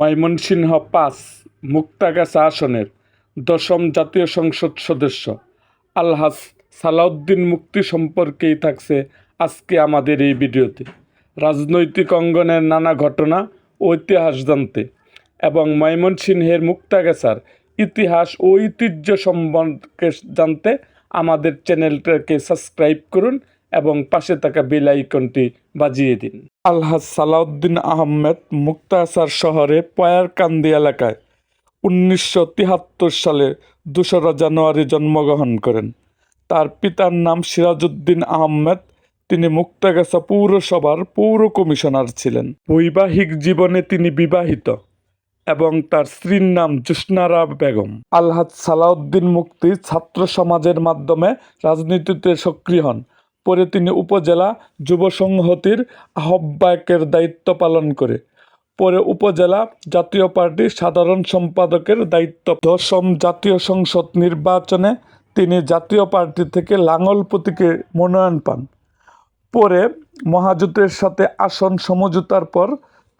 ময়মনসিংহ পাঁচ মুক্তাগাছা আসনের দশম জাতীয় সংসদ সদস্য। আলহাজ সালাউদ্দিন মুক্তি সম্পর্কেই থাকছে আজকে আমাদের এই ভিডিওতে। রাজনৈতিক অঙ্গনের নানা ঘটনা ও ইতিহাস জানতে এবং ময়মনসিংহের মুক্তাগাছার ইতিহাস ও ঐতিহ্য সম্পর্কে জানতে আমাদের চ্যানেলটাকে সাবস্ক্রাইব করুন এবং পাশে থাকা বেল আইকনটি বাজিয়ে দিন। আলহাজ সালাউদ্দিন আহমেদ মুক্তাসার শহরে পয়ারকান্দি এলাকায় উনিশশো তিয়াত্তর সালে দোসরা জানুয়ারি জন্মগ্রহণ করেন। তার পিতার নাম সিরাজউদ্দিন আহমেদ, তিনি মুক্তাগাছা পৌরসভার পৌর কমিশনার ছিলেন। বৈবাহিক জীবনে তিনি বিবাহিত এবং তার স্ত্রীর নাম জুসনারা বেগম। আলহাজ সালাউদ্দিন মুক্তি ছাত্র সমাজের মাধ্যমে রাজনীতিতে সক্রিয় হন। পরে তিনি উপজেলা যুব সংহতির আহ্বায়কের দায়িত্ব পালন করে। পরে উপজেলা জাতীয় পার্টির সাধারণ সম্পাদকের দায়িত্ব। দশম জাতীয় সংসদ নির্বাচনে তিনি জাতীয় পার্টি থেকে লাঙল প্রতীকে মনোনয়ন পান। পরে মহাজোটের সাথে আসন সমঝোতার পর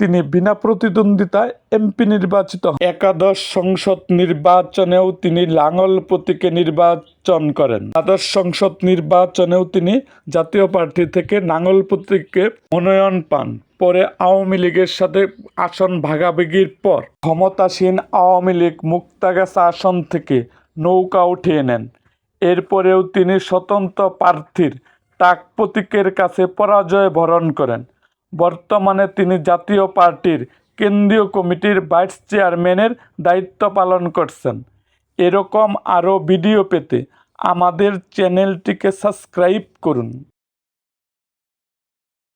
তিনি বিনা প্রতিদ্বন্দ্বিতায় এমপি নির্বাচিত একাদশ সংসদ নির্বাচনেও তিনি লাঙল প্রতীকে নির্বাচন করেন। দ্বাদশ সংসদ নির্বাচনেও তিনি জাতীয় পার্টি থেকে নাঙল প্রতীকে মনোনয়ন পান। পরে আওয়ামী লীগের সাথে আসন ভাগাভাগির পর ক্ষমতাসীন আওয়ামী লীগ মুক্তাগাছা আসন থেকে নৌকা উঠিয়ে নেন। এরপরেও তিনি স্বতন্ত্র প্রার্থীর টাক প্রতীকের কাছে পরাজয় বরণ করেন। বর্তমানে তিনি জাতীয় পার্টির কেন্দ্রীয় কমিটির ভাইস চেয়ারম্যানের দায়িত্ব পালন করছেন। এরকম আরও ভিডিও পেতে আমাদের চ্যানেলটিকে সাবস্ক্রাইব করুন।